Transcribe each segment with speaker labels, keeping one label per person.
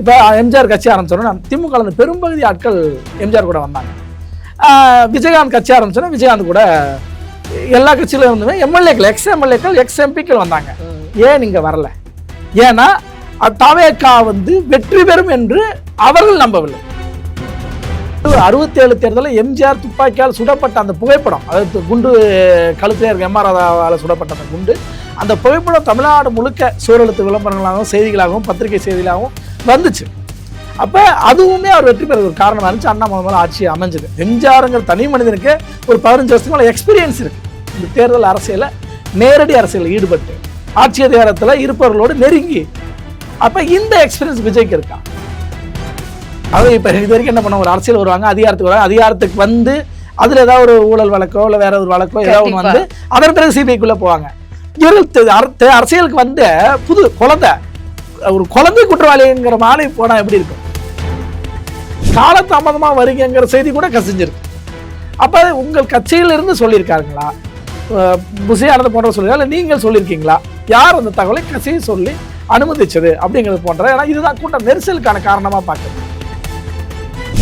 Speaker 1: இப்போ எம்ஜிஆர் கட்சி ஆரம்பிச்சோன்னா திமுக இருந்து பெரும்பகுதி ஆட்கள் எம்ஜிஆர் கூட வந்தாங்க. விஜயகாந்த் கட்சி ஆரம்பிச்சோன்னா விஜயகாந்த் கூட எல்லா கட்சியிலும் இருந்துமே எம்எல்ஏக்கள் எக்ஸ் எம்எல்ஏக்கள் எக்ஸ் எம்பிக்கள் வந்தாங்க. ஏன் இங்கே வரல? ஏன்னா தவேக்கா வந்து வெற்றி பெறும் என்று அவர்கள் நம்பவில்லை. அறுபத்தேழு தேர்தலில் எம்ஜிஆர் துப்பாக்கியால் சுடப்பட்ட அந்த புகைப்படம் அதாவது குண்டு கழுத்தில் இருக்க எம்ஆர் ராதாவால் சுடப்பட்ட அந்த குண்டு அந்த புகைப்படம் தமிழ்நாடு முழுக்க சூழலுத்து விளம்பரங்களாகவும் செய்திகளாகவும் பத்திரிகை செய்திகளாகவும் வந்துச்சு. அப்போ அதுவுமே அவர் வெற்றி பெற ஒரு காரணமாக இருந்துச்சு அண்ணா முதல்ல ஆட்சி அமைஞ்சது. எம்ஜிஆருங்கிற தனி மனிதனுக்கு ஒரு பதினஞ்சு வருஷத்துக்கு மேலே எக்ஸ்பீரியன்ஸ் இருக்கு. இந்த தேர்தல் அரசியலில் நேரடி அரசியலில் ஈடுபட்டு ஆட்சி அதிகாரத்தில் இருப்பவர்களோடு நெருங்கி அப்போ இந்த எக்ஸ்பீரியன்ஸ் விஜய்க்கு இருக்கா? அது இப்போ இது வரைக்கும் என்ன பண்ண ஒரு அரசியல் வருவாங்க அதிகாரத்துக்கு வருவாங்க அதிகாரத்துக்கு வந்து அதில் ஏதாவது ஒரு ஊழல் வழக்கோ இல்லை வேற ஒரு வழக்கோ ஏதாவது ஒன்று வந்து அதன் பிறகு சிபிஐக்குள்ளே போவாங்க. இவர்கள் அரசியலுக்கு வந்த புது குழந்தை ஒரு குழந்தை குற்றவாளிங்கிற மாலை போனால் எப்படி இருக்கும்? காலதாமதமாக வருங்கிற செய்தி கூட கசிஞ்சிருக்கு. அப்போ உங்கள் கட்சியிலிருந்து சொல்லியிருக்காருங்களா? புசியானது போன்ற சொல்லியிருக்கா இல்லை நீங்கள் சொல்லியிருக்கீங்களா? யார் அந்த தகவலை கட்சியை சொல்லி அனுமதிச்சது அப்படிங்கிறது போன்ற ஏன்னா இதுதான் கூட்டம் நெரிசலுக்கான காரணமாக பார்க்குறது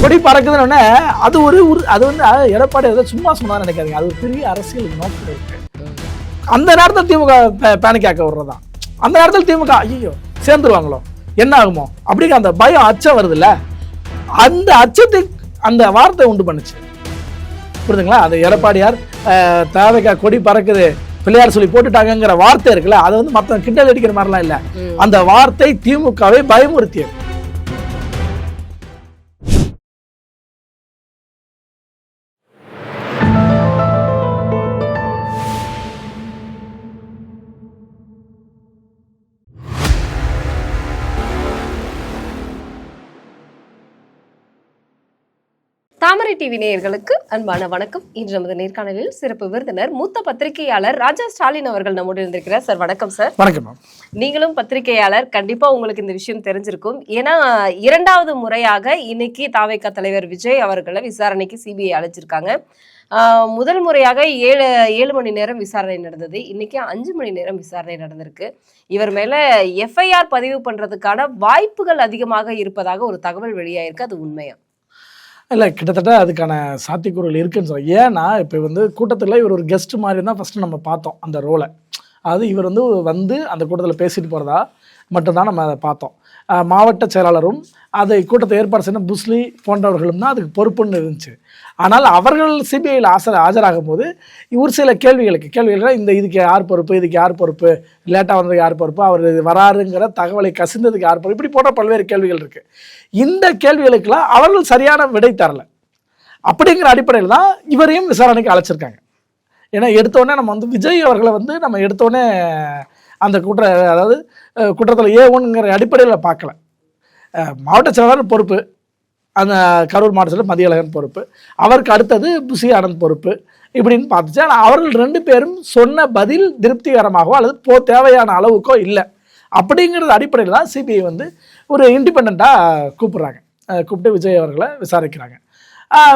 Speaker 1: கொடி பறக்குதுன்னு அது ஒரு உரு- அது வந்து எடப்பாடி ஏதோ சும்மா சொன்னா நினைக்காதீங்க. அது ஒரு பெரிய அரசியல் நோக்கம் இருக்கு. அந்த நேரத்தில் திமுக பேனிக்காக்க விடுறதான் அந்த நேரத்தில் திமுக ஐயோ சேர்ந்துருவாங்களோ? என்ன ஆகுமோ? அப்படிங்கிற அந்த பயம் அச்சம் வருதுல்ல? அந்த அச்சத்தை அந்த வார்த்தை உண்டு பண்ணுச்சு. புரியுதுங்களா அந்த எடப்பாடியார் தேவைக்கா கொடி பறக்குது பிள்ளையார் சொல்லி போட்டுட்டாங்கங்கிற வார்த்தை இருக்குல்ல அது வந்து மற்ற கிண்டல் அடிக்கிற மாதிரிலாம் இல்லை. அந்த வார்த்தை திமுகவை பயமுறுத்தியது.
Speaker 2: தாமரை டிவி நேயர்களுக்கு அன்பான வணக்கம். இன்று நமது நேர்காணலில் சிறப்பு விருந்தினர் மூத்த பத்திரிகையாளர் ராஜா ஸ்டாலின் அவர்கள் நம்மோடு இருந்திருக்கிறார் சார் வணக்கம் சார்.
Speaker 1: வணக்கம்
Speaker 2: நீங்களும் பத்திரிகையாளர் கண்டிப்பா உங்களுக்கு இந்த விஷயம் தெரிஞ்சிருக்கும். ஏன்னா இரண்டாவது முறையாக இன்னைக்கு தாவேகா தலைவர் விஜய் அவர்களை விசாரணைக்கு சிபிஐ அழைச்சிருக்காங்க. முதல் முறையாக ஏழு ஏழு மணி நேரம் விசாரணை நடந்தது. இன்னைக்கு அஞ்சு மணி நேரம் விசாரணை நடந்திருக்கு. இவர் மேல எஃப்ஐஆர் பதிவு பண்றதுக்கான வாய்ப்புகள் அதிகமாக இருப்பதாக ஒரு தகவல் வெளியாயிருக்கு. அது உண்மையா?
Speaker 1: இல்லை கிட்டத்தட்ட அதுக்கான சாத்தியக்கூறுகள் இருக்குன்னு சொல்ல ஏன்னா இப்போ வந்து கூட்டத்தில் இவர் ஒரு கெஸ்ட் மாதிரி தான் ஃபஸ்ட்டு நம்ம பார்த்தோம் அந்த ரோலை அதாவது இவர் வந்து வந்து அந்த கூட்டத்தில் பேசிட்டு போகிறதா மட்டும்தான் நம்ம அதை பார்த்தோம். மாவட்ட செயலாளரும் அதை கூட்டத்தை ஏற்பாடு செய்யணும் புஸ்லி போன்றவர்களும் தான் அதுக்கு பொறுப்புன்னு இருந்துச்சு. ஆனால் அவர்கள் சிபிஐயில் ஆசர் ஆஜராகும் போது ஒரு சில கேள்விகளுக்கு கேள்விகள் இந்த இதுக்கு யார் பொறுப்பு இதுக்கு யார் பொறுப்பு லேட்டாக வந்ததுக்கு யார் பொறுப்பு அவர் இது வராருங்கிற தகவலை கசிந்ததுக்கு யார் பொறுப்பு இப்படி போன்ற பல்வேறு கேள்விகள் இருக்குது இந்த கேள்விகளுக்கெல்லாம் அவர்கள் சரியான விடை தரல. அப்படிங்கிற அடிப்படையில் தான் இவரையும் விசாரணைக்கு அழைச்சிருக்காங்க. ஏன்னா எடுத்தோடனே நம்ம வந்து விஜய் அவர்களை வந்து நம்ம எடுத்தோடனே அந்த குற்ற அதாவது குற்றத்தில் ஏ ஒன்றுங்கிற அடிப்படையில் பார்க்கல. மாவட்ட செயலாளர் பொறுப்பு. அந்த கரூர் மாவட்டத்தில் மதியழகன் பொறுப்பு அவருக்கு அடுத்தது புசி ஆனந்த் பொறுப்பு இப்படின்னு பார்த்துச்சு. ஆனால் அவர்கள் ரெண்டு பேரும் சொன்ன பதில் திருப்திகரமாகவோ அல்லது போ தேவையான அளவுக்கோ இல்லை. அப்படிங்கிறது அடிப்படையில் தான் சிபிஐ வந்து ஒரு இண்டிபெண்ட்டாக கூப்பிட்றாங்க. கூப்பிட்டு விஜய் அவர்களை விசாரிக்கிறாங்க.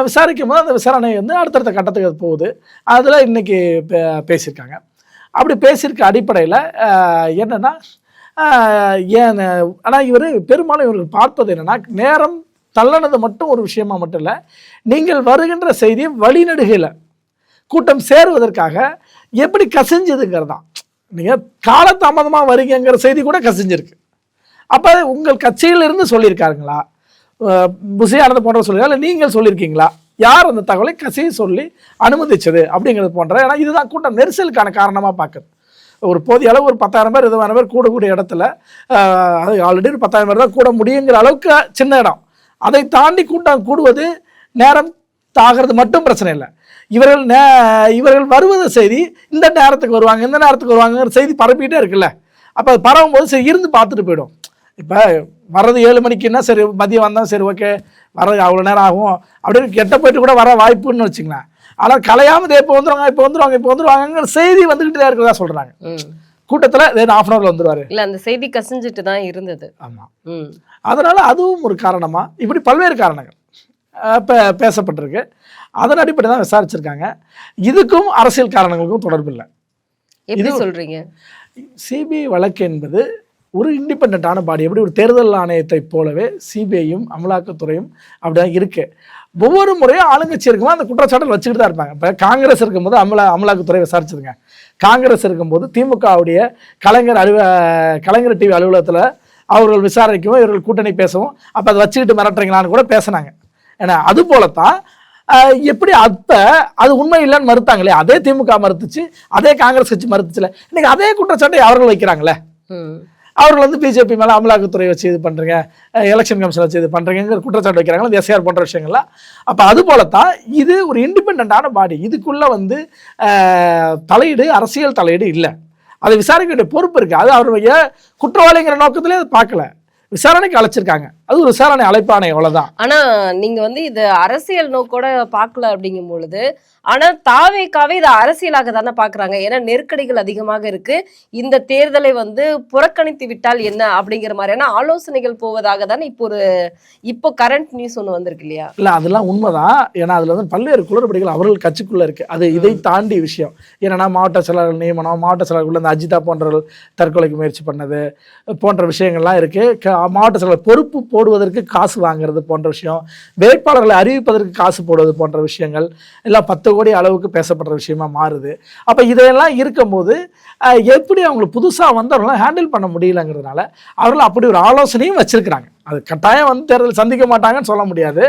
Speaker 1: விசாரிக்கும் போது அந்த விசாரணை வந்து அடுத்தடுத்த கட்டத்துக்கு போகுது. அதில் இன்றைக்கி பே- பேசியிருக்காங்க. அப்படி பேசியிருக்க அடிப்படையில் என்னென்னா ஏன் ஆனால் இவர் பெரும்பாலும் இவர்கள் பார்ப்பது என்னென்னா நேரம் தள்ளனது மட்டும் ஒரு விஷயமா மட்டும் இல்லை நீங்கள் வருகின்ற செய்தி வழிநடுகையில் கூட்டம் சேருவதற்காக எப்படி கசிஞ்சதுங்கிறது தான் நீங்கள் காலதாமதமாக வரீங்கங்கிற செய்தி கூட கசிஞ்சிருக்கு. அப்போ உங்கள் கட்சியிலிருந்து சொல்லியிருக்காருங்களா? புசியானது போன்ற சொல்லியிருக்கா இல்லை நீங்கள் சொல்லியிருக்கீங்களா? யார் அந்த தகவலை கசியை சொல்லி அனுமதிச்சது அப்படிங்கிறது போன்ற ஏன்னா இதுதான் கூட்டம் நெரிசலுக்கான காரணமாக பார்க்குது. ஒரு போதிய அளவு ஒரு பத்தாயிரம் பேர் இருபதாயிரம் பேர் கூடக்கூடிய இடத்துல அது ஆல்ரெடி ஒரு பத்தாயிரம் பேர் தான் கூட முடியுங்கிற அளவுக்கு சின்ன இடம். அதை தாண்டி கூட்டம் கூடுவது நேரம் தாகிறது மட்டும் பிரச்சனை இல்லை. இவர்கள் நே இவர்கள் வருவது செய்தி இந்த நேரத்துக்கு வருவாங்க இந்த நேரத்துக்கு வருவாங்கங்கிற செய்தி பரப்பிக்கிட்டே இருக்குல்ல. அப்போ அது பரவும் போது சரி இருந்து பார்த்துட்டு போயிடும். இப்போ வர்றது ஏழு மணிக்குன்னா சரி மதியம் வந்தால் சரி ஓகே வர்றது அவ்வளோ நேரம் ஆகும். அப்படின்னு கெட்ட போயிட்டு கூட வர வாய்ப்புன்னு வச்சுங்களேன் ஆனால் கலையாமல் இப்போ வந்துடுவாங்க இப்போ வந்துடுவாங்க இப்போ வந்துடுவாங்கங்கிற செய்தி வந்துக்கிட்டு தான் இருக்கிறதா சொல்கிறாங்க கூட்டத்தில் தென் ஆஃப் அன் ஹவரில் வந்துருவாரு.
Speaker 2: இல்ல அந்த செய்தி கசிஞ்சிட்டு தான் இருந்தது.
Speaker 1: ஆமாம் அதனால் அதுவும் ஒரு காரணமா இப்படி பல்வேறு காரணங்கள் இப்போ பேசப்பட்டிருக்கு. அதன் அடிப்படை தான் விசாரிச்சிருக்காங்க. இதுக்கும் அரசியல் காரணங்களுக்கும் தொடர்பு இல்லை.
Speaker 2: எப்படி சொல்றீங்க?
Speaker 1: சிபிஐ வழக்கு என்பது ஒரு இண்டிபெண்ட்டான பாடி எப்படி ஒரு தேர்தல் ஆணையத்தை போலவே சிபிஐயும் அமலாக்கத்துறையும் அப்படிதான் இருக்கு. ஒவ்வொரு முறையும் ஆளுங்கட்சி இருக்கும்போது அந்த குற்றச்சாட்டு வச்சுக்கிட்டு தான் இருப்பாங்க. இப்போ காங்கிரஸ் இருக்கும்போது அமலா அமலாக்கத்துறை விசாரிச்சதுங்க. காங்கிரஸ் இருக்கும்போது திமுகவுடைய கலைஞர் அலுவ கலைஞர் டிவி அலுவலகத்தில் அவர்கள் விசாரிக்கவும் இவர்கள் கூட்டணி பேசவும் அப்போ அதை வச்சுக்கிட்டு மிரட்டுறீங்களான்னு கூட பேசினாங்க. ஏன்னா அது போலத்தான் எப்படி அப்போ அது உண்மை இல்லைன்னு மறுத்தாங்களே அதே திமுக மறுத்துச்சு அதே காங்கிரஸ் கட்சி மறுத்துச்சுல இன்னைக்கு அதே குற்றச்சாட்டை அவர்கள் வைக்கிறாங்களே. அவர்கள் வந்து பிஜேபி மேலே அமலாக்கத்துறை வச்சு இது பண்ணுறீங்க எலெக்ஷன் கமிஷன் வச்சு இது பண்ணுறீங்கிற குற்றச்சாட்டு வைக்கிறாங்க. இந்த எஸ்ஆர் போன்ற விஷயங்கள்லாம் அப்போ அது போலத்தான் இது ஒரு இண்டிபெண்ட்டான பாடி இதுக்குள்ளே வந்து தலையீடு அரசியல் தலையீடு இல்லை. அதை விசாரிக்க வேண்டிய பொறுப்பு இருக்குது அது அவருடைய குற்றவாளிங்கிற நோக்கத்திலே அதை பார்க்கல. விசாரணைக்கு அழைச்சிருக்காங்க. அது ஒரு விசாரணை அழைப்பானை அவ்வளோதான்
Speaker 2: ஆனால் நீங்கள் வந்து இது அரசியல் நோக்கோட பார்க்கல அப்படிங்கும் பொழுது ஆனா தாவேக்காவே இதை அரசியலாக தானே பாக்குறாங்க. ஏன்னா நெருக்கடிகள் அதிகமாக இருக்கு. இந்த தேர்தலை வந்து புறக்கணித்து விட்டால் என்ன அப்படிங்கிற மாதிரியான ஆலோசனைகள் போவதாக தானே இப்போ ஒரு இப்போ கரண்ட் நியூஸ் ஒன்று வந்திருக்கு இல்லையா?
Speaker 1: இல்லை அதெல்லாம் உண்மைதான் ஏன்னா அதில் வந்து பல்வேறு குளறுபடிகள் அவர்கள் கட்சிக்குள்ளே இருக்குது அது இதை தாண்டி விஷயம். ஏன்னா மாவட்ட செயலாளர் நியமனம் மாவட்ட செயலாளருக்குள்ள இந்த அஜிதா போன்றவர்கள் தற்கொலைக்கு முயற்சி பண்ணது போன்ற விஷயங்கள்லாம் இருக்குது மாவட்ட செயலாளர் பொறுப்பு போடுவதற்கு காசு வாங்குறது போன்ற விஷயம் வேட்பாளர்களை அறிவிப்பதற்கு காசு போடுவது போன்ற விஷயங்கள் எல்லாம் பத்து கோடி அளவுக்கு பேசப்படுற விஷயமா மாறுது. அப்போ இதையெல்லாம் இருக்கும்போது எப்படி அவங்களுக்கு புதுசாக வந்து அவங்களாம் ஹேண்டில் பண்ண முடியலங்கிறதுனால அவர்கள் அப்படி ஒரு ஆலோசனையும் வச்சுருக்கிறாங்க. அது கட்டாயம் வந்து தேர்தல் சந்திக்க மாட்டாங்கன்னு சொல்ல முடியாது.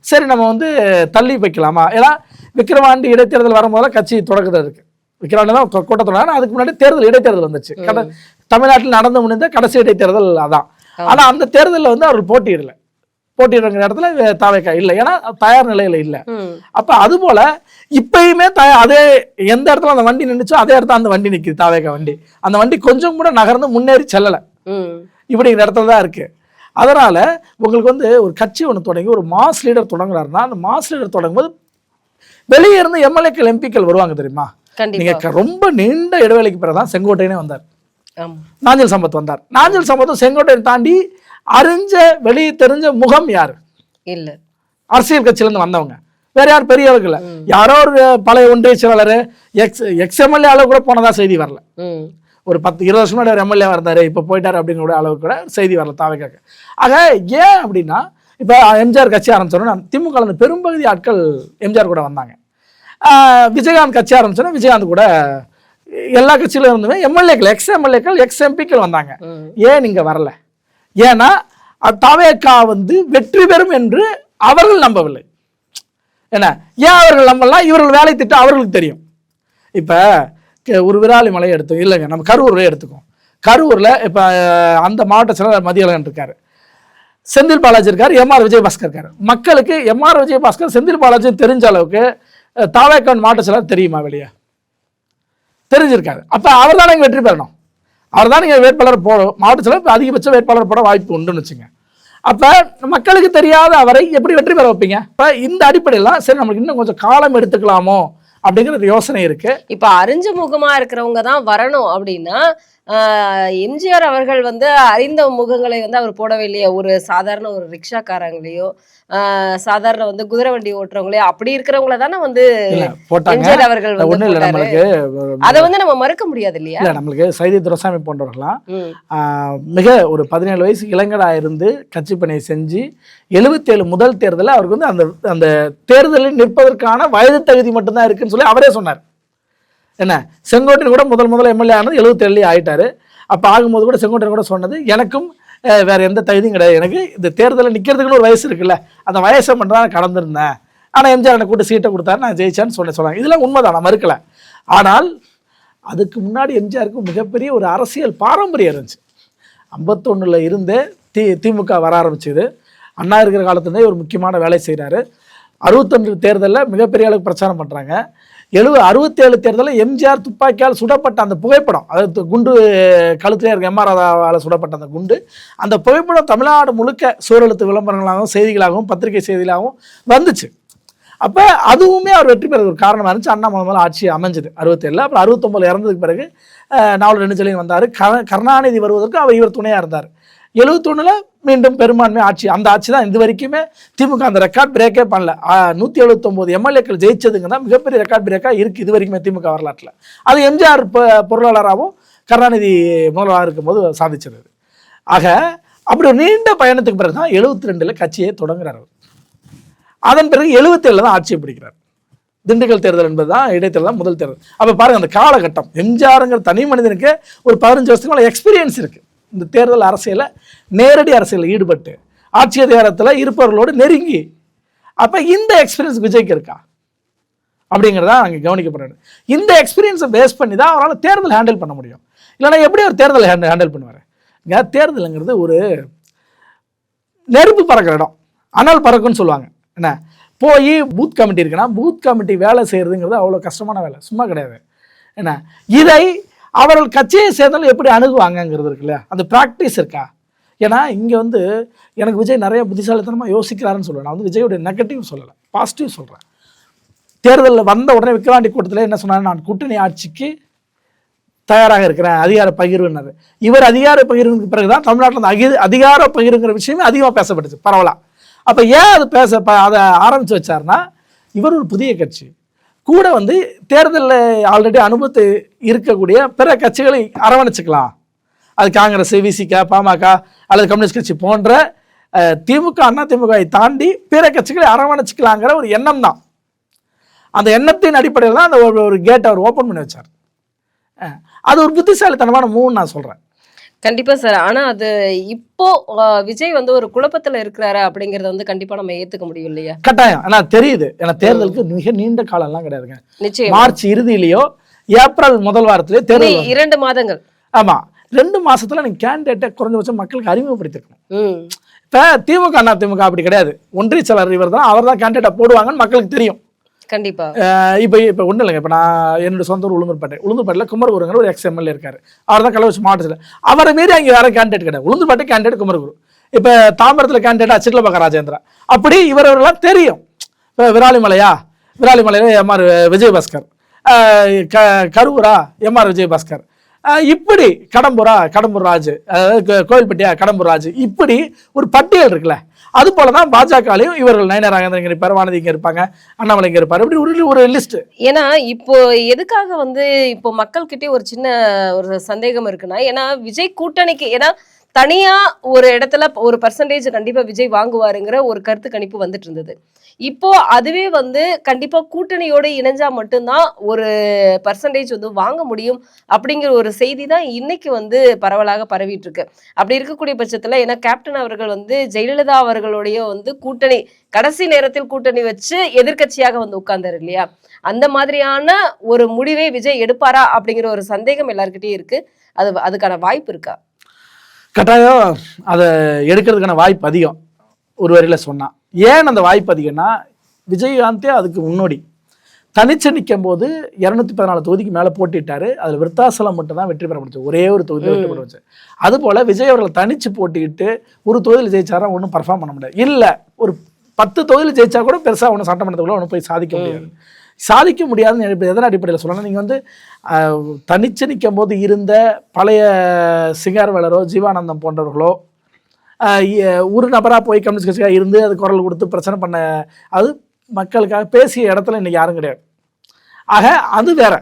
Speaker 1: சரி நம்ம வந்து தள்ளி வைக்கலாமா? ஏன்னா விக்கிரவாண்டி இடைத்தேர்தல் வரும்போது கட்சி தொடக்கத்தில் இருக்கு. விக்கிரவாண்டி தான் கூ- கூட்டத்தொடர் ஆனா அதுக்கு முன்னாடி தேர்தல் இடைத்தேர்தல் வந்துச்சு. கட தமிழ்நாட்டில் நடந்து முடிந்த கடைசி இடைத்தேர்தல் அதான். ஆனா அந்த தேர்தலில் வந்து அவர்கள் போட்டியிடல. போட்டியிடுற இடத்துல தாவேக்கா இல்லை. ஏன்னா தயார் நிலையில இல்லை. அப்ப அது போல இப்பயுமே த அதே எந்த இடத்துல அந்த வண்டி நின்றுச்சோ அதே இடத்துல அந்த வண்டி நிக்குது தாவேக்கா வண்டி. அந்த வண்டி கொஞ்சம் கூட நகர்ந்து முன்னேறி செல்லலை.
Speaker 2: ம்.
Speaker 1: இப்படிங்கிற இடத்துல தான் இருக்கு. அதனால உங்களுக்கு வந்து ஒரு கட்சி ஒன்று தொடங்கி ஒரு மாஸ் லீடர் தொடங்குறாருன்னா அந்த மாஸ் லீடர் தொடங்கும்போது வெளியே இருந்து எம்எல்ஏக்கள் எம்பிக்கள் வருவாங்க தெரியுமா? நீங்க ரொம்ப நீண்ட இடைவேளைக்கு பிறகு தான் செங்கோட்டையனே வந்தார். நாஞ்சல் சம்பத் வந்தார். நாஞ்சல் சம்பத்தும் செங்கோட்டையன் தாண்டி அறிஞ்ச வெளியே தெரிஞ்ச முகம் யார்?
Speaker 2: இல்ல.
Speaker 1: அரசியல் கட்சியிலேருந்து வந்தவங்க. வேற யார் பெரியவர்கள் இல்லை. யாரோ ஒரு பழைய ஒன்றிய செயலாளர் எக்ஸ் எக்ஸ் எம்எல்ஏ அளவு கூட போனதா செய்தி வரல. ஒரு பத்து இருபது வருஷம் முன்னாடி ஒரு எம்எல்ஏ இருந்தார் இப்போ போயிட்டார் அப்படிங்கிற அளவுக்கு கூட செய்தி வரல தாவைக்காக ஆக ஏன் அப்படின்னா இப்போ எம்ஜிஆர் கட்சி ஆரம்பிச்சோன்னா திமுக பெரும்பகுதி ஆட்கள் எம்ஜிஆர் கூட வந்தாங்க. விஜயகாந்த் கட்சி ஆரம்பிச்சோன்னா விஜயகாந்த் கூட எல்லா கட்சியில இருந்துமே எம்எல்ஏக்கள் எக்ஸ் எம்எல்ஏக்கள் எக்ஸ் எம்பிக்கள் வந்தாங்க. ஏன் நீங்க வரல? ஏன்னா தவேக்கா வந்து வெற்றி பெறும் என்று அவர்கள் நம்பவில்லை. என்ன? ஏன் அவர்கள் நம்பலாம் இவர்கள் வேலை திட்டம் அவர்களுக்கு தெரியும். இப்போ ஒரு விராலி மலை எடுத்தோம் இல்லைங்க நம்ம கரூரில் எடுத்துக்கோம் கரூரில் இப்போ அந்த மாவட்ட செயலாளர் மதியழகன் இருக்கார். செந்தில் பாலாஜி இருக்கார் எம்ஆர் விஜயபாஸ்கர் இருக்கார். மக்களுக்கு எம்ஆர் விஜயபாஸ்கர் செந்தில் பாலாஜி தெரிஞ்ச அளவுக்கு தாவேக்கான் மாவட்ட செயலாளர் தெரியுமா வெளியே? தெரிஞ்சிருக்காரு. அப்போ அவர் தானே வெற்றி பெறணும்? அவர் தான் நீங்கள் வேட்பாளர் போட மாவட்ட செயலர் அதிகபட்ச வேட்பாளர் போட வாய்ப்பு உண்டுன்னு வச்சுங்க. அப்போ மக்களுக்கு தெரியாத அவரை எப்படி வெற்றி பெற வைப்பீங்க? இப்போ இந்த அடிப்படையில் சரி நம்மளுக்கு இன்னும் கொஞ்சம் காலம் எடுத்துக்கலாமோ அப்படிங்கிற யோசனை இருக்கு.
Speaker 2: இப்போ அறிஞ்சு முகமாக இருக்கிறவங்க தான் வரணும் அப்படின்னா எம்ஜிஆர் அவர்கள் வந்து அறிந்த முகங்களை வந்து அவர் போடவே இல்லையே ஒரு சாதாரண ஒரு ரிக்ஷாக்காரங்களையோ ஆஹ், சாதாரண வந்து குதிரை வண்டி ஓட்டுறவங்களையோ அப்படி இருக்கிறவங்கள தானே வந்து எம்ஜிஆர் அவர்கள் வந்து அதை வந்து நம்ம மறுக்க முடியாது இல்லையா?
Speaker 1: இல்லை நம்மளுக்கு சைதி துரசாமி போன்றவர்களாம் மிக ஒரு பதினேழு வயசு இளைஞரா இருந்து கட்சி பணியை செஞ்சு எழுபத்தேழு முதல் தேர்தலில் அவருக்கு வந்து அந்த அந்த தேர்தலில் நிற்பதற்கான வயது தகுதி மட்டும்தான் இருக்குன்னு சொல்லி அவரே சொன்னார். என்ன? செங்கோட்டையன் கூட முதல் முதல்ல எம்எல்ஏ ஆனது எழுபத்தேழுலேயே ஆகிட்டார் அப்போ ஆகும்போது கூட செங்கோட்டையன் கூட சொன்னது எனக்கும் வேறு எந்த தகுதியும் கிடையாது. எனக்கு இந்த தேர்தலில் நிற்கிறதுக்குன்னு ஒரு வயசு இருக்குல்ல அந்த வயசை மட்டும் தான் நான் கடந்திருந்தேன். ஆனால் எம்ஜிஆர் என்னை கூட்டு சீட்டை கொடுத்தாரு நான் ஜெயிச்சேன்னு சொன்ன சொன்னாங்க. இதெல்லாம் உண்மைதான் நான் மறுக்கலை. ஆனால் அதுக்கு முன்னாடி எம்ஜிஆருக்கு மிகப்பெரிய ஒரு அரசியல் பாரம்பரியம் இருந்துச்சு. ஐம்பத்தொன்னுல இருந்தே தி திமுக வர ஆரம்பிச்சது. அண்ணா இருக்கிற காலத்துலேருந்தே ஒரு முக்கியமான வேலை செய்கிறாரு அறுபத்தொன்று தேர்தலில் மிகப்பெரிய அளவுக்கு பிரச்சாரம் பண்ணுறாங்க எழுபது அறுபத்தேழு தேர்தலில் எம்ஜிஆர் துப்பாக்கியால் சுடப்பட்ட அந்த புகைப்படம். அதாவது குண்டு கழுத்தில் இருக்க எம்ஆர் சுடப்பட்ட அந்த குண்டு. அந்த புகைப்படம் தமிழ்நாடு முழுக்க சூழலுத்து விளம்பரங்களாகவும் செய்திகளாகவும் பத்திரிகை செய்திகளாகவும் வந்துச்சு. அப்போ அதுவுமே அவர் வெற்றி பெறது ஒரு காரணமாக இருந்துச்சு. அண்ணா முதல் முதல்ல ஆட்சி அமைஞ்சது அறுபத்தேழில். அப்புறம் அறுபத்தொம்பது இறந்ததுக்கு பிறகு அஹ், நாவல் ரெண்டுச்சலையும் வந்தார். க கருணாநிதி வருவதற்கு அவர் இவர் துணையாக இருந்தார். எழுபத்தொன்னில் மீண்டும் பெரும்பான்மை ஆட்சி. அந்த ஆட்சி தான் இது வரைக்குமே திமுக அந்த ரெக்கார்ட் பிரேக்கே பண்ணல. நூற்றி எழுபத்தொம்போது எம்எல்ஏக்கள் ஜெயிச்சதுங்க தான் மிகப்பெரிய ரெக்கார்ட் பிரேக்காக இருக்குது இது வரைக்குமே திமுக வரலாற்றில். அது எம்ஜிஆர் பொ- பொருளாளராகவும் கருணாநிதி முதல்வராக இருக்கும்போது சாதிச்சிருது ஆக அப்படி ஒரு நீண்ட பயணத்துக்கு பிறகு தான் எழுபத்தி ரெண்டில் கட்சியை தொடங்குறாரு அதன் பிறகு எழுபத்தேழில் தான் ஆட்சியை பிடிக்கிறார். திண்டுக்கல் தேர்தல் என்பது தான் இடைத்தேர்தல் தான் முதல் தேர்தல். அப்போ பாருங்க அந்த காலகட்டம் எம்ஜிஆருங்கிற தனி மனிதனுக்கு ஒரு பதினஞ்சு வருஷத்துக்கு மேலே எக்ஸ்பீரியன்ஸ் இருக்குது இந்த தேர்தல் அரசியலில் நேரடி அரசியலில் ஈடுபட்டு ஆட்சி அதிகாரத்தில் இருப்பவர்களோடு நெருங்கி. அப்போ இந்த எக்ஸ்பீரியன்ஸ் விஜய்க்கு இருக்கா? அப்படிங்கிறதா அங்கே கவனிக்கப்படுறது. இந்த எக்ஸ்பீரியன்ஸை பேஸ் பண்ணி தான் அவரால் தேர்தல் ஹேண்டில் பண்ண முடியும். இல்லைன்னா எப்படி ஒரு தேர்தல் ஹேண்டில் ஹேண்டில் பண்ணுவார்? இங்கே தேர்தலுங்கிறது ஒரு நெருப்பு பறக்கிற இடம். அனல் பறக்கும்னு சொல்லுவாங்க. என்ன? போய் பூத் கமிட்டி இருக்குன்னா பூத் கமிட்டி வேலை செய்கிறதுங்கிறது அவ்வளோ கஷ்டமான வேலை. சும்மா கிடையாது. என்ன? இதை அவர்கள் கட்சியை சேர்ந்தாலும் எப்படி அணுகுவாங்கங்கிறது இருக்குல்ல அந்த ப்ராக்டிஸ் இருக்கா? ஏன்னா இங்கே வந்து எனக்கு விஜய் நிறைய புத்திசாலித்தனமாக யோசிக்கிறாருன்னு சொல்லுவேன் நான் வந்து விஜயோட நெகட்டிவ் சொல்லலை. பாசிட்டிவ் சொல்கிறேன் தேர்தலில் வந்த உடனே விக்கிரவாண்டி கூட்டத்தில் என்ன சொன்னார் நான் கூட்டணி ஆட்சிக்கு தயாராக இருக்கிறேன் அதிகார பகிர்வுனர் இவர் அதிகார பகிர்வுக்கு பிறகு தான் தமிழ்நாட்டில் அந்த அகி அதிகார பகிர்வுங்கிற விஷயமே அதிகமாக பேசப்பட்டுச்சு பரவலாக அப்போ ஏன் அது பேச ப- அதை ஆரம்பித்து வச்சார்னா இவர் ஒரு புதிய கட்சி. கூட வந்து தேர்தலில் ஆல்ரெடி அனுபவத்தை இருக்கக்கூடிய பிற கட்சிகளை அரவணைச்சிக்கலாம். அது காங்கிரஸ் விசிக பாமக அல்லது கம்யூனிஸ்ட் கட்சி போன்ற திமுக அண்ணா திமுகவை தாண்டி பிற கட்சிகளை அரவணைச்சிக்கலாங்கிற ஒரு எண்ணம் தான். அந்த எண்ணத்தின் அடிப்படையில் தான் அந்த ஒரு ஒரு கேட்டை அவர் ஓப்பன் பண்ணி வச்சார். அது ஒரு புத்திசாலித்தனமான மூணு நான் சொல்கிறேன்
Speaker 2: கண்டிப்பா சார். ஆனா அது இப்போ விஜய் வந்து ஒரு குழப்பத்துல இருக்கிறாரு அப்படிங்கறத வந்து கண்டிப்பா நம்ம ஏத்துக்க முடியும் இல்லையா?
Speaker 1: கட்டாயம். ஆனால் தெரியுது. ஏன்னா தேர்தலுக்கு மிக நீண்ட காலம்லாம் கிடையாதுங்க.
Speaker 2: நிச்சயம்.
Speaker 1: மார்ச் இறுதியிலேயோ ஏப்ரல் முதல் வாரத்திலேயோ தேர்தல்
Speaker 2: இரண்டு மாதங்கள்.
Speaker 1: ஆமா. ரெண்டு மாசத்துல நீங்க கேண்டிடேட்டை குறைஞ்சபட்சம் மக்களுக்கு அறிமுகப்படுத்திருக்கணும். இப்போ திமுக அண்ணா திமுக அப்படி கிடையாது. ஒன்றிய செயலர் இவர் தான் அவர் தான் கேண்டிடேட்டை போடுவாங்கன்னு மக்களுக்கு தெரியும்.
Speaker 2: கண்டிப்பா.
Speaker 1: இப்போ இப்போ ஒன்றும் இல்லைங்க. இப்போ நான் என்னோட சொந்த ஊர் உளுந்தூர்பேட்டை. உளுந்தூர்பேட்டையில் குமரகுருங்கிற ஒரு எக்ஸ் எம்எல்ஏ இருக்காரு. அவர் தான் கள்ளக்குறிச்சி மாவட்டத்தில் அவரை மீறி அங்கே வேற கேண்டிடேட் கிடையாது. உளுந்தூர்பேட்டை கேண்டிடேட் குமரகுரு. இப்போ தாம்பரத்தில் கேண்டிடேட் அச்சிட்லபக்க ராஜேந்திரா. அப்படி இவரெல்லாம் தெரியும். இப்போ விராலிமலையா? விராலிமலையில் எம்ஆர் விஜயபாஸ்கர். க கரூரா? எம்ஆர் விஜயபாஸ்கர். இப்படி கடம்பூரா? கடம்பூர் ராஜு. அதாவது கடம்பூர் ராஜு. இப்படி ஒரு பட்டியல் இருக்குல்ல. அது போல தான் பாஜகலையும் இவர்கள் நயன ராகேந்திரன் இருப்பார் வானதி இங்க இருப்பாங்க அண்ணாமலை இங்க இருப்பார். இப்படி ஒரு ஒரு லிஸ்ட்
Speaker 2: ஏன்னா இப்போ எதுக்காக வந்து இப்போ மக்கள்கிட்டே ஒரு சின்ன ஒரு சந்தேகம் இருக்குன்னா ஏன்னா விஜய் கூட்டணிக்கு ஏன்னா தனியா ஒரு இடத்துல ஒரு பர்சன்டேஜ் கண்டிப்பா விஜய் வாங்குவாருங்கிற ஒரு கருத்து கணிப்பு வந்துட்டு இருந்தது இப்போ அதுவே வந்து கண்டிப்பா கூட்டணியோட இணைஞ்சா மட்டும்தான் ஒரு பர்சன்டேஜ் வந்து வாங்க முடியும் அப்படிங்கிற ஒரு செய்தி தான் இன்னைக்கு வந்து பரவலாக பரவிட்டு இருக்கு அப்படி இருக்கக்கூடிய பட்சத்துல ஏன்னா கேப்டன் அவர்கள் வந்து ஜெயலலிதா அவர்களுடைய வந்து கூட்டணி கடைசி நேரத்தில் கூட்டணி வச்சு எதிர்க்கட்சியாக வந்து உட்கார்ந்தாரு இல்லையா? அந்த மாதிரியான ஒரு முடிவை விஜய் எடுப்பாரா அப்படிங்கிற ஒரு சந்தேகம் எல்லார்கிட்டயும் இருக்கு. அது அதுக்கான வாய்ப்பு இருக்கா?
Speaker 1: கட்டாயம் அதை எடுக்கிறதுக்கான வாய்ப்பு அதிகம். ஒரு வரியில் சொன்னான் ஏன் அந்த வாய்ப்பு அதிகம்னா விஜயகாந்தே அதுக்கு முன்னோடி. தனிச்சு நிற்கும் போது இரநூத்தி பதினாலு தொகுதிக்கு மேலே போட்டிட்டாரு. அதில் விருத்தாசலம் மட்டும் தான் வெற்றி பெற முடிச்சு ஒரே ஒரு தொகுதி வெற்றி பெற முடிச்சு அதுபோல் விஜய் அவர்கள் தனிச்சு போட்டிக்கிட்டு ஒரு தொகுதியில் ஜெயிச்சாரா ஒன்றும் பர்ஃபார்ம் பண்ண முடியாது. இல்லை ஒரு பத்து தொகுதியில் ஜெயிச்சா கூட பெருசாக ஒன்றும் சட்டமன்றத்துக்குள்ள ஒன்றும் போய் சாதிக்க முடியாது. சாதிக்க முடியாதுன்னு எதன் அடிப்படையில் சொல்லலாம் நீங்கள் வந்து தனிச்சு நிற்கும் போது இருந்த பழைய சிங்காரவேலரோ ஜீவானந்தம் போன்றவர்களோ ஒரு நபராக போய் கம்யூனிஸ்ட் கட்சிக்காக இருந்து அது குரல் கொடுத்து பிரச்சனை பண்ண அது மக்களுக்காக பேசிய இடத்துல இன்றைக்கி யாரும் கிடையாது. ஆக அது வேற.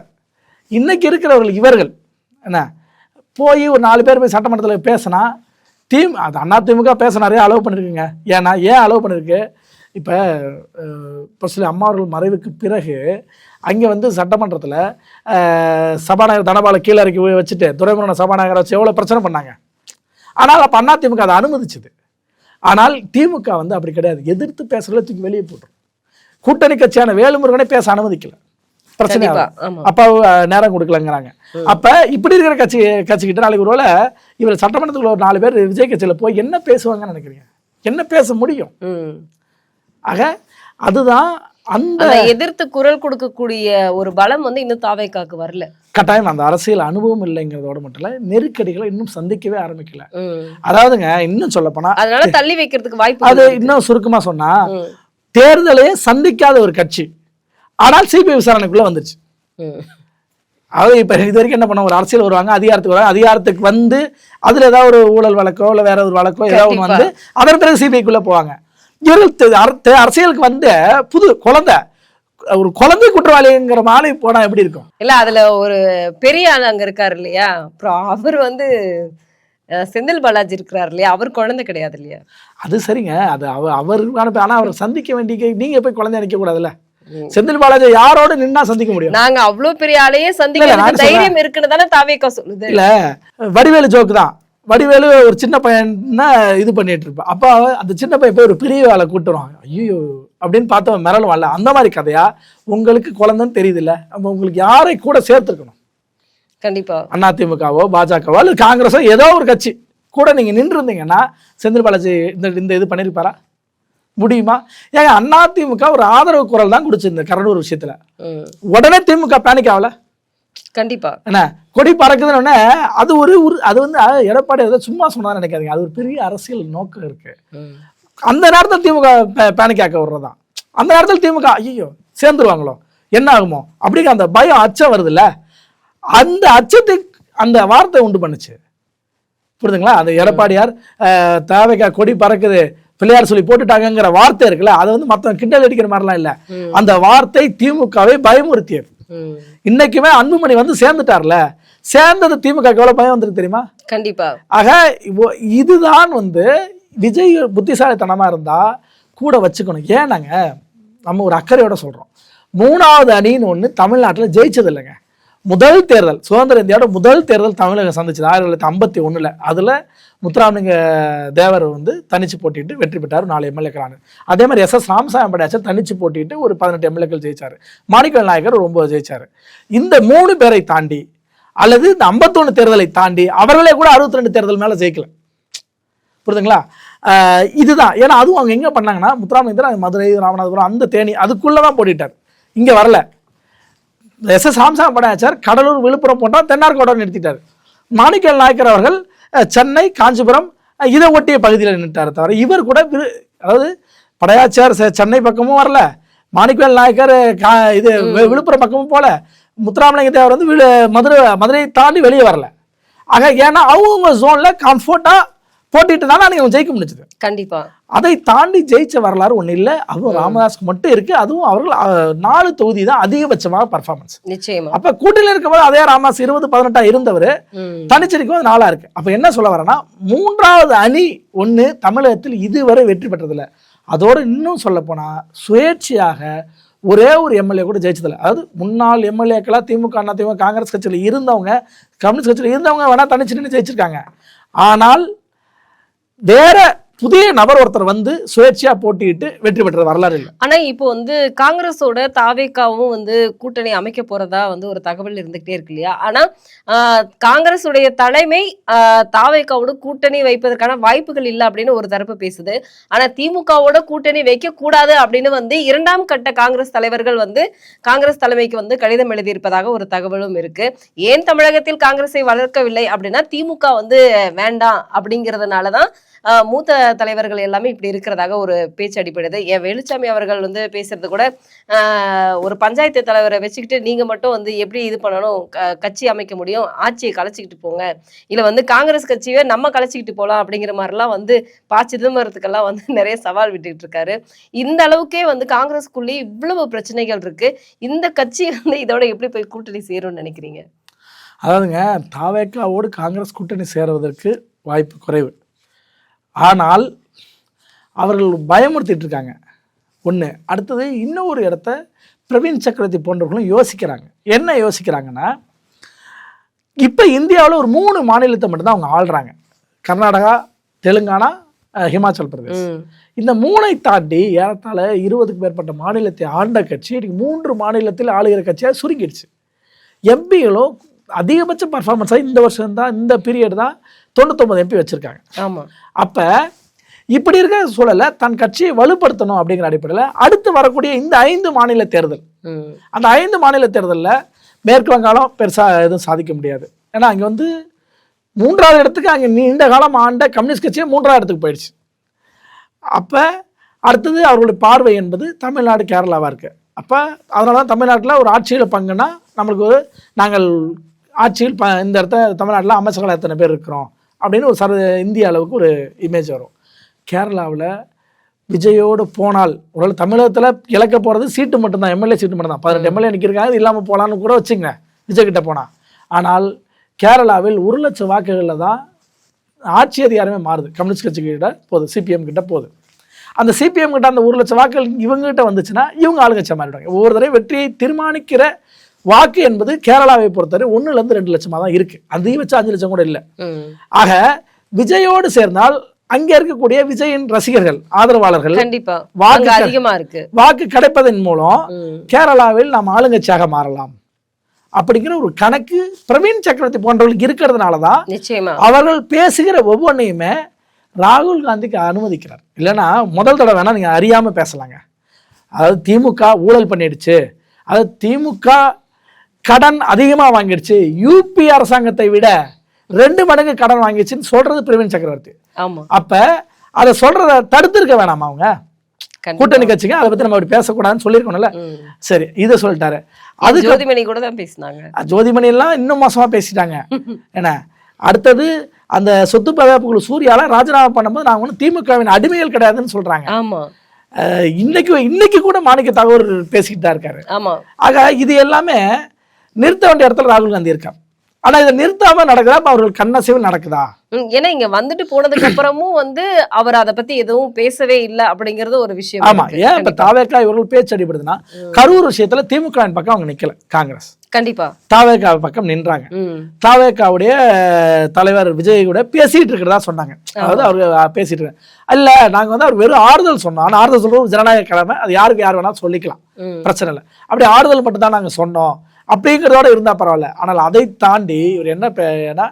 Speaker 1: இன்றைக்கி இருக்கிறவர்கள் இவர்கள் என்ன போய் ஒரு நாலு பேர் போய் சட்டமன்றத்தில் பேசினா தீம் அது அண்ணா திமுக பேச நிறைய அலோவ் பண்ணியிருக்குங்க ஏன்னா ஏன் அலோவ் பண்ணியிருக்கு இப்போ இப்போ சில அம்மா அவர்கள் மறைவுக்கு பிறகு அங்கே வந்து சட்டமன்றத்தில் சபாநாயகர் தனபால கீழே இறக்கி போய் வச்சுட்டு துரைமுருகன் சபாநாயகரை வச்சு எவ்வளோ பிரச்சனை பண்ணாங்க. ஆனால் அப்போ அண்ணா திமுக அதை அனுமதிச்சது. ஆனால் திமுக வந்து அப்படி கிடையாது. எதிர்த்து பேசுறதுல தூக்கி வெளியே போட்டுரும். கூட்டணி கட்சியான வேலுமுருகனே பேச அனுமதிக்கல. பிரச்சனை அப்ப நேரம் கொடுக்கலங்கிறாங்க. அப்ப இப்படி இருக்கிற கட்சி கட்சிக்கிட்ட நாளைக்கு ஒருவேளை இவர் சட்டமன்றத்துக்குள்ள ஒரு நாலு பேர் விஜய் கட்சியில போய் என்ன பேசுவாங்கன்னு நினைக்கிறீங்க? என்ன பேச முடியும்? ஆக அதுதான் அந்த
Speaker 2: எதிர்த்து குரல் கொடுக்கக்கூடிய ஒரு பலம் வந்து இன்னும் தாவேக்காக்கு வரல
Speaker 1: கட்டாயம் அந்த அரசியல் அனுபவம் இல்லைங்கிறதோட மட்டும் இல்ல நெருக்கடிகளை இன்னும் சந்திக்கவே ஆரம்பிக்கல. அதாவதுங்க இன்னும் சொல்ல போனா
Speaker 2: அதனால தள்ளி வைக்கிறதுக்கு வாய்ப்பு
Speaker 1: அது. இன்னும் சுருக்கமா சொன்னா. தேர்தலையே சந்திக்காத ஒரு கட்சி ஆனால் சிபிஐ விசாரணைக்குள்ள வந்துச்சு. அதாவது இப்போ இது வரைக்கும் என்ன பண்ண ஒரு அரசியல் வருவாங்க அதிகாரத்துக்கு வருவாங்க அதிகாரத்துக்கு வந்து அதில் ஏதாவது ஒரு ஊழல் வழக்கோ இல்லை வேற ஒரு வழக்கோ ஏதாவது ஒன்று வந்து அதன் பிறகு சிபிஐக்குள்ளே போவாங்க அரசியலுக்கு வந்த புது குழந்தை. ஒரு குழந்தை குற்றவாளிங்கிற மாதிரி போனால் எப்படி இருக்கும்?
Speaker 2: இல்ல அதுல ஒரு பெரிய ஆள் அங்க இருக்காரு இல்லையா? அப்புறம் அவர் வந்து செந்தில் பாலாஜி இருக்கிறார் இல்லையா? அவர் குழந்தை கிடையாது இல்லையா?
Speaker 1: அது சரிங்க. அது அவ அவருக்கான ஆனா அவரை சந்திக்க வேண்டிய நீங்க போய் குழந்தை நினைக்க கூடாதுல்ல. செந்தில் பாலாஜி யாரோட நின்னா சந்திக்க முடியும்?
Speaker 2: நாங்க அவ்வளவு பெரிய ஆளையே
Speaker 1: நான்
Speaker 2: தைரியம் இருக்குன்னு தானே தாவேக்கா சொல்லுது.
Speaker 1: இல்ல வடிவேலு ஜோக்கு தான். வடிவேலு ஒரு சின்ன பையன்னா இது பண்ணிட்டு இருப்பான் அப்ப அந்த சின்ன பையன் போய் ஒரு பெரிய ஆளை கூட்டுருவான் ஐயோ அப்படின்னு பார்த்தவன் மிரளுவான்ல அந்த மாதிரி கதையா உங்களுக்கு குழந்தைன்னு தெரியுது இல்ல அப்ப உங்களுக்கு யாரை கூட சேர்த்துருக்கணும்?
Speaker 2: கண்டிப்பா.
Speaker 1: அதிமுகவோ பாஜகவோ அல்லது காங்கிரஸோ ஏதோ ஒரு கட்சி கூட நீங்க நின்று இருந்தீங்கன்னா செந்தில் பாலாஜி இந்த இந்த இது பண்ணியிருப்பாரா முடியுமா? ஏங்க அதிமுக ஒரு ஆதரவு குரல் தான் கொடுச்சு இந்த கரடூர் விஷயத்துல. உடனே திமுக பேனிக் ஆகல.
Speaker 2: கண்டிப்பா.
Speaker 1: என்ன கொடி பறக்குதுன்னு அது ஒரு அது வந்து எடப்பாடி ஏதோ சும்மா சொன்னா நினைக்காதீங்க. அது ஒரு பெரிய அரசியல் நோக்கம் இருக்கு. அந்த நேரத்தில் திமுக பேனிக் ஆக்க விடுறதான் அந்த நேரத்தில் திமுக ஐயோ சேர்ந்துருவாங்களோ? என்ன ஆகுமோ? அப்படிங்கிற அந்த பயம் அச்சம் வருதுல்ல? அந்த அச்சத்தை அந்த வார்த்தை உண்டு பண்ணுச்சு. புரியுதுங்களா? அந்த எடப்பாடியார் தேவைக்கா கொடி பறக்குது பிள்ளையார் சொல்லி போட்டுட்டாங்கங்கிற வார்த்தை இருக்குல்ல அதை வந்து மற்றவங்க கிண்டல் அடிக்கிற மாதிரிலாம் இல்லை. அந்த வார்த்தை திமுகவை பயமுறுத்தியது. இன்னைக்குமே அன்புமணி வந்து சேர்ந்துட்டார்ல? சேர்ந்தது திமுக எவ்வளவு பயம் வந்துருக்கு தெரியுமா?
Speaker 2: கண்டிப்பா.
Speaker 1: ஆக இதுதான் வந்து விஜய் புத்திசாலித்தனமா இருந்தா கூட வச்சுக்கணும். ஏன்னாங்க நம்ம ஒரு அக்கறையோட சொல்றோம். மூணாவது அணின்னு ஒண்ணு தமிழ்நாட்டுல ஜெயிச்சது இல்லைங்க. முதல் தேர்தல் சுதந்திர இந்தியாவோட முதல் தேர்தல் தமிழகம் சந்திச்சது ஆயிரத்தி தொள்ளாயிரத்தி ஐம்பத்தி ஒன்றில் அதில் முத்துராமலிங்க தேவர் வந்து தனிச்சு போட்டிட்டு வெற்றி பெற்றார் நாலு எம்எல்ஏக்களான அதே மாதிரி எஸ் எஸ் ராமசாமி படையாச்சர் தனிச்சு போட்டிட்டு ஒரு பதினெட்டு எம்எல்ஏக்கள் ஜெயிச்சார். மாணிக்கல் நாயக்கர் ஒரு ஒன்பது இந்த மூணு பேரை தாண்டி அல்லது இந்த 51 தேர்தலை தாண்டி அவர்களே கூட 62 ரெண்டு தேர்தல் மேலே ஜெயிக்கல. புரியுதுங்களா? இதுதான். ஏன்னா அதுவும் அவங்க எங்கே பண்ணாங்கன்னா முத்துராமலிங்கர் மதுரை ராமநாதபுரம் அந்த தேனி அதுக்குள்ளே தான் போட்டிட்டார். இங்கே வரல. எஸ் எஸ் ராமசாமி படையாச்சார் கடலூர் விழுப்புரம் போட்டா தென்னார்கோட நிறுத்திட்டார். மாணிக்கல் நாயக்கர் அவர்கள் சென்னை காஞ்சிபுரம் இதை ஒட்டிய பகுதியில் நின்றுட்டார் தவிர இவர் கூட விரு- அதாவது படையாச்சார் சென்னை பக்கமும் வரல. மாணிக்கவேல் நாயக்கர் கா இது விழுப்புரம் பக்கமும் போல. முத்துராமலிங்க தேவர் வந்து விழு மதுரை மதுரையை தாண்டி வெளியே வரல. ஆக ஏன்னா அவங்கவுங்க ஜோன்ல கம்ஃபர்ட்டா போட்டிட்டு தானே அன்னைக்கு ஜெயிக்க முடிஞ்சது.
Speaker 2: கண்டிப்பா.
Speaker 1: அதை தாண்டி ஜெயிச்ச வரலாறு ஒன்றும் இல்லை. அதுவும் ராமதாஸ்க்கு மட்டும் இருக்கு. அதுவும் அவர்கள் நாலு தொகுதி தான் அதிகபட்சமாக பர்ஃபார்மன்ஸ்
Speaker 2: நிச்சயமா.
Speaker 1: அப்ப கூட்டணியில் இருக்கும்போது அதே ராமதாஸ் இருபது பதினெட்டா இருந்தவர். தனிச்சிருக்கும் அது நாளா இருக்கு. அப்ப என்ன சொல்ல வரேன்னா மூன்றாவது அணி ஒண்ணு தமிழகத்தில் இதுவரை வெற்றி பெற்றதில்ல. அதோட இன்னும் சொல்ல போனா சுயேட்சையாக ஒரே ஒரு எம்எல்ஏ கூட ஜெயிச்சதில்ல. அதாவது முன்னாள் எம்எல்ஏக்களா திமுக அண்ணா திமுக காங்கிரஸ் கட்சியில் இருந்தவங்க கம்யூனிஸ்ட் கட்சியில் இருந்தவங்க வேணா தனிச்சு நின்று ஜெயிச்சிருக்காங்க. ஆனால் வேற புதிய நபர் ஒருத்தர் வந்து சுயேட்சையா போட்டியிட்டு வெற்றி பெற்ற வரலாறு இல்லை.
Speaker 2: ஆனா இப்போ வந்து காங்கிரஸோட தாவேக்காவும் வந்து கூட்டணி அமைக்க போறதா வந்து ஒரு தகவல் இருந்துகிட்டே இருக்கு இல்லையா? ஆனா காங்கிரஸுடைய தலைமை தாவேக்காவோட கூட்டணி வைப்பதற்கான வாய்ப்புகள் இல்லை அப்படின்னு ஒரு தரப்பு பேசுது. ஆனா திமுகவோட கூட்டணி வைக்க கூடாது அப்படின்னு வந்து இரண்டாம் கட்ட காங்கிரஸ் தலைவர்கள் வந்து காங்கிரஸ் தலைமைக்கு வந்து கடிதம் எழுதியிருப்பதாக ஒரு தகவலும் இருக்கு. ஏன் தமிழகத்தில் காங்கிரஸை வளர்க்கவில்லை அப்படின்னா திமுக வந்து வேண்டாம் அப்படிங்கிறதுனாலதான் மூத்த தலைவர்கள் எல்லாமே இப்படி இருக்கிறதாக ஒரு பேச்சு அடிப்படுது என் வேலுச்சாமி அவர்கள் வந்து பேசுறது கூட ஒரு பஞ்சாயத்து தலைவரை வச்சுக்கிட்டு நீங்க மட்டும் வந்து எப்படி இது பண்ணணும் க- கட்சி அமைக்க முடியும் ஆட்சியை கலைச்சிக்கிட்டு போங்க. இல்ல வந்து காங்கிரஸ் கட்சியை நம்ம கலைச்சிக்கிட்டு போகலாம் அப்படிங்கிற மாதிரிலாம் வந்து பா. சிதம்பரத்துக்கெல்லாம் வந்து நிறைய சவால் விட்டுட்டு இருக்காரு. இந்த அளவுக்கே வந்து காங்கிரஸ்குள்ளேயே இவ்வளவு பிரச்சனைகள் இருக்கு. இந்த கட்சி வந்து இதோட எப்படி போய் கூட்டணி சேரும்னு நினைக்கிறீங்க?
Speaker 1: அதாவதுங்க தாவேக்காவோடு காங்கிரஸ் கூட்டணி சேருவதற்கு வாய்ப்பு குறைவு. ஆனால் அவர்கள் பயமுறுத்திட்டு இருக்காங்க ஒன்று அடுத்தது இன்னொரு இடத்த பிரவீன் சக்கரவர்த்தி போன்றவர்களும் யோசிக்கிறாங்க. என்ன யோசிக்கிறாங்கன்னா இப்போ இந்தியாவில் ஒரு மூணு மாநிலத்தை மட்டும்தான் அவங்க ஆள்றாங்க. கர்நாடகா தெலுங்கானா ஹிமாச்சல் பிரதேஷ். இந்த மூணை தாண்டி ஏறத்தாழ இருபதுக்கு மேற்பட்ட மாநிலத்தை ஆண்ட கட்சி இன்னைக்கு மூன்று மாநிலத்தில் ஆளுகிற கட்சியாக சுருங்கிடுச்சு. எம்பிகளோ அதிகபட்ச பர்ஃபார்மன்ஸாக இந்த வருஷம் தான் இந்த பீரியட் தான் தொண்ணூத்தொம்பது எம்பி வச்சுருக்காங்க.
Speaker 2: ஆமா.
Speaker 1: அப்போ இப்படி இருக்க சூழலை தன் கட்சியை வலுப்படுத்தணும் அப்படிங்கிற அடிப்படையில் அடுத்து வரக்கூடிய இந்த ஐந்து மாநில தேர்தல். அந்த ஐந்து மாநில தேர்தலில் மேற்கு வங்காளம் பெருசாக எதுவும் சாதிக்க முடியாது. ஏன்னா அங்கே வந்து மூன்றாவது இடத்துக்கு அங்கே நீண்ட காலம் ஆண்ட கம்யூனிஸ்ட் கட்சியே மூன்றாவது இடத்துக்கு போயிடுச்சு. அப்போ அடுத்தது அவர்களுடைய பார்வை என்பது தமிழ்நாடு கேரளாவாக இருக்குது அப்போ அதனால தான் தமிழ்நாட்டில் ஒரு ஆட்சியில் பங்குனா நம்மளுக்கு ஒரு நாங்கள் ஆட்சியில் ப இந்த இடத்த தமிழ்நாட்டில் அமைச்சர்கள் எத்தனை பேர் இருக்கிறோம்? அப்படின்னு ஒரு சர இந்திய அளவுக்கு ஒரு இமேஜ் வரும். கேரளாவில் விஜயோடு போனால் ஒரு தமிழகத்தில் இழக்க போகிறது சீட்டு மட்டும்தான் எம்எல்ஏ சீட்டு மட்டும்தான். பதினெட்டு எம்எல்ஏ நிற்கிறாங்க இது இல்லாமல் போகலான்னு கூட வச்சுங்க விஜய் கிட்ட போனால் ஆனால் கேரளாவில் ஒரு லட்சம் வாக்குகளில் தான் ஆட்சி அதிகாரமே மாறுது. கம்யூனிஸ்ட் கட்சிக்கிட்ட போகுது சிபிஎம் கிட்ட போகுது. அந்த சிபிஎம் கிட்ட அந்த ஒரு லட்சம் வாக்குகள் இவங்ககிட்ட வந்துச்சுன்னா இவங்க ஆளுங்கட்சியாக மாறிடுவாங்க. ஒவ்வொரு தடவை வெற்றியை தீர்மானிக்கிற வாக்கு என்பது கேரளாவை பொறுத்தவரை ஒண்ணுல இருந்து ரெண்டு லட்சமா தான் இருக்கு. அதையும் வச்சு அஞ்சு லட்சம் கூட இல்லை. ஆக விஜயோடு சேர்ந்தால் அங்கே இருக்கக்கூடிய விஜயின் ரசிகர்கள் ஆதரவாளர்கள்
Speaker 2: கண்டிப்பா.
Speaker 1: வாக்கு
Speaker 2: அதிகமா இருக்கு.
Speaker 1: வாக்கு கிடைப்பதன் மூலம். கேரளாவில் நாம் ஆளுங்கட்சியாக மாறலாம். அப்படிங்கிற ஒரு கணக்கு பிரவீன் சக்கரவர்த்தி போன்றவர்களுக்கு இருக்கிறதுனால தான்
Speaker 2: நிச்சயமா.
Speaker 1: அவர்கள் பேசுகிற ஒவ்வொன்றையுமே ராகுல் காந்திக்கு அனுமதிக்கிறார். இல்லைன்னா முதல் தடவை வேணா நீங்க அறியாம பேசலாங்க. அதாவது திமுக ஊழல் பண்ணிடுச்சு. அதாவது திமுக கடன் அதிகமா வாங்கிடுச்சு. யூபி அரசாங்கத்தை விட ரெண்டு மடங்கு கடன் வாங்கிடுச்சுன்னு சொல்றது பிரவீன் சக்கரவர்த்தி. அப்ப அதை சொல்றத தடுத்திருக்க வேணாமா அவங்க. கூட்டணி கட்சிங்க அதை பத்தி நம்ம அப்படி பேசக்கூடாதுன்னு சொல்லியிருக்கோம்ல. சரி இதை சொல்லிட்டாரு. அது
Speaker 2: ஜோதிமணி கூட தான் பேசினாங்க.
Speaker 1: ஜோதிமணி எல்லாம் இன்னும் மோசமா பேசிட்டாங்க. என்ன அடுத்தது அந்த சொத்து பாதுகாப்பு குழு சூர்யால ராஜினாமா பண்ணும்போது நாங்க ஒன்றும் திமுகவின் அடிமைகள் கிடையாதுன்னு சொல்றாங்க.
Speaker 2: ஆமா.
Speaker 1: இன்னைக்கு இன்னைக்கு கூட மாணிக்க தகவல் பேசிக்கிட்டு தான் இருக்காரு.
Speaker 2: ஆமா.
Speaker 1: ஆக இது எல்லாமே நிறுத்த வேண்டிய இடத்துல ராகுல் காந்தி இருக்கார். ஆனா இதை நிறுத்தாம நடக்குதா அவர்கள் கண்ணசைவில் நடக்குதா?
Speaker 2: ஏன்னா இங்க வந்துட்டு போனதுக்கு அப்புறமும் வந்து அவர் அதை பத்தி எதுவும் பேசவே இல்ல அப்படிங்கறது ஒரு விஷயம்
Speaker 1: ஆமா. ஏன் இப்ப தாவேக்கா இவர்கள் பேச்சு அடிபடுதுன்னா கரூர் விஷயத்துல திமுகவின் பக்கம் அவங்க நிக்கல காங்கிரஸ்.
Speaker 2: கண்டிப்பா.
Speaker 1: தாவேக்கா பக்கம் நின்றாங்க. தாவேக்காவுடைய தலைவர் விஜய் கூட பேசிட்டு இருக்கிறதா சொன்னாங்க. அதாவது அவர் பேசிட்டு இருக்காங்க இல்ல நாங்க வந்து அவர் வெறும் ஆறுதல் சொன்னோம். ஆனா ஆறுதல் சொல்றது ஒரு ஜனநாயக கிழமை அது யாருக்கு யார் வேணாலும் சொல்லிக்கலாம். பிரச்சனை இல்லை. அப்படி ஆறுதல் மட்டும் தான் நாங்க சொன்னோம். அப்படிங்கிறதோட இருந்தா பரவாயில்ல. ஆனால் அதை தாண்டி இவர் என்ன ஏன்னா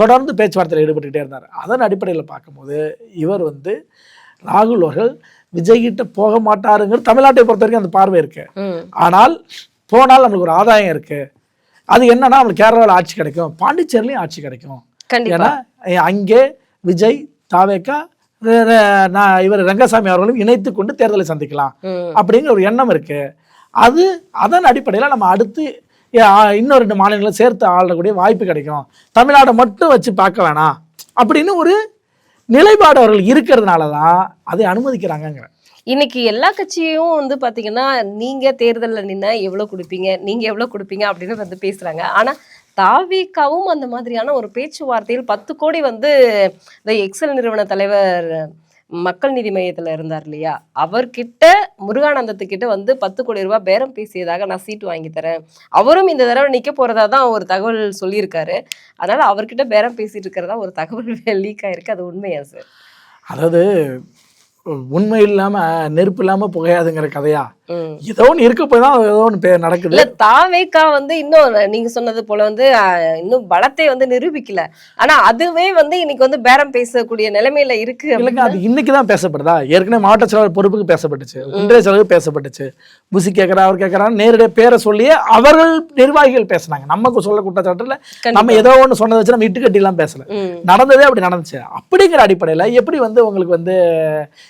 Speaker 1: தொடர்ந்து பேச்சுவார்த்தையில் ஈடுபட்டுக்கிட்டே இருந்தார். அதன் அடிப்படையில் பார்க்கும்போது இவர் வந்து ராகுல் அவர்கள் விஜய்கிட்ட போக மாட்டாருங்கிறது தமிழ்நாட்டை பொறுத்த வரைக்கும் அந்த பார்வை இருக்கு. ஆனால் போனால் நம்மளுக்கு ஒரு ஆதாயம் இருக்கு. அது என்னன்னா நம்மளுக்கு கேரளாவில் ஆட்சி கிடைக்கும் பாண்டிச்சேரிலையும் ஆட்சி கிடைக்கும். ஏன்னா அங்கே விஜய் தாவேக்கா நான் இவர் ரங்கசாமி அவர்களும் இணைத்து கொண்டு தேர்தலை சந்திக்கலாம் அப்படிங்கிற ஒரு எண்ணம் இருக்கு. அது அதன் அடிப்படையில் நம்ம அடுத்து இன்னும் ரெண்டு மாநிலங்களும் சேர்த்து ஆளக்கூடிய வாய்ப்பு கிடைக்கும். தமிழ்நாடை மட்டும் வச்சு பார்க்க வேணாம். அப்படின்னு ஒரு நிலைப்பாடு அவர்கள் இருக்கிறதுனால தான் அதை அனுமதிக்கிறாங்கங்கிற.
Speaker 2: இன்னைக்கு எல்லா கட்சியும் வந்து பார்த்தீங்கன்னா நீங்கள் தேர்தலில் நின்னா எவ்வளோ கொடுப்பீங்க நீங்கள் எவ்வளோ கொடுப்பீங்க அப்படின்னு வந்து பேசுகிறாங்க ஆனால் தாவிகாவும் அந்த மாதிரியான ஒரு பேச்சுவார்த்தையில் பத்து கோடி வந்து இந்த எக்ஸல் நிறுவன தலைவர் மக்கள் நீதி மையத்தில் இருந்தார் இல்லையா? அவர்கிட்ட முருகானந்தத்துக்கிட்ட வந்து பத்து கோடி ரூபாய் பேரம் பேசியதாக நான் சீட்டு வாங்கி தரேன். அவரும் இந்த தடவை நிற்க போகிறதா தான் ஒரு தகவல் சொல்லியிருக்காரு. அதனால் அவர்கிட்ட பேரம் பேசிட்டு இருக்கிறதா ஒரு தகவல் லீக் ஆயிருக்கு. அது உண்மையா சார்?
Speaker 1: அதாவது உண்மை இல்லாம நெருப்பு இல்லாம புகையாதுங்கிற கதையா? ஏதோ ஒன்று இருக்க போய் தான் ஏதோ ஒன்று நடக்குது.
Speaker 2: இல்ல தாவேக்கா வந்து இன்னும் நீங்க சொன்னது போல வந்து இன்னும் பலத்தை வந்து நிரூபிக்கல. ஆனா அதுவே வந்து இன்னைக்கு வந்து பேரம் பேசக்கூடிய நிலைமையில இருக்கு
Speaker 1: இல்லைங்க அது இன்னைக்கு தான் பேசப்படுதா? ஏற்கனவே மாவட்ட செயலாளர் பொறுப்புக்கு பேசப்பட்டுச்சு. ஒன்றிய செலவு பேசப்பட்டுச்சு. புசி கேட்கறா அவர் கேட்கறான்னு நேரடியாக பேரை சொல்லியே அவர்கள் நிர்வாகிகள் பேசுனாங்க. நமக்கு சொல்ல குற்றச்சாட்டுல. நம்ம ஏதோ ஒன்று சொன்னதை வச்சு நம்ம இட்டுக்கட்டிலாம் பேசல.
Speaker 2: ம்,
Speaker 1: நடந்ததே அப்படி நடந்துச்சு. அப்படிங்கிற அடிப்படையில் எப்படி வந்து உங்களுக்கு வந்து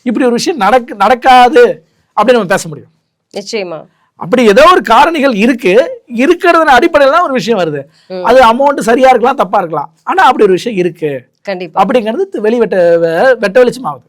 Speaker 1: இப்படி ஒரு விஷயம் நடக்கு நடக்காது அப்படின்னு நம்ம பேச முடியும்.
Speaker 2: நிச்சயமா.
Speaker 1: அப்படி ஏதோ ஒரு காரணிகள் இருக்கு. இருக்கிறதுன அடிப்படையில் தான் ஒரு விஷயம் வருது. அது அமௌண்ட் சரியா இருக்கலாம் தப்பா இருக்கலாம். ஆனா அப்படி ஒரு விஷயம் இருக்கு.
Speaker 2: கண்டிப்பா.
Speaker 1: அப்படிங்கிறது வெளி வெட்ட வெட்ட வெளிச்சமாகுது.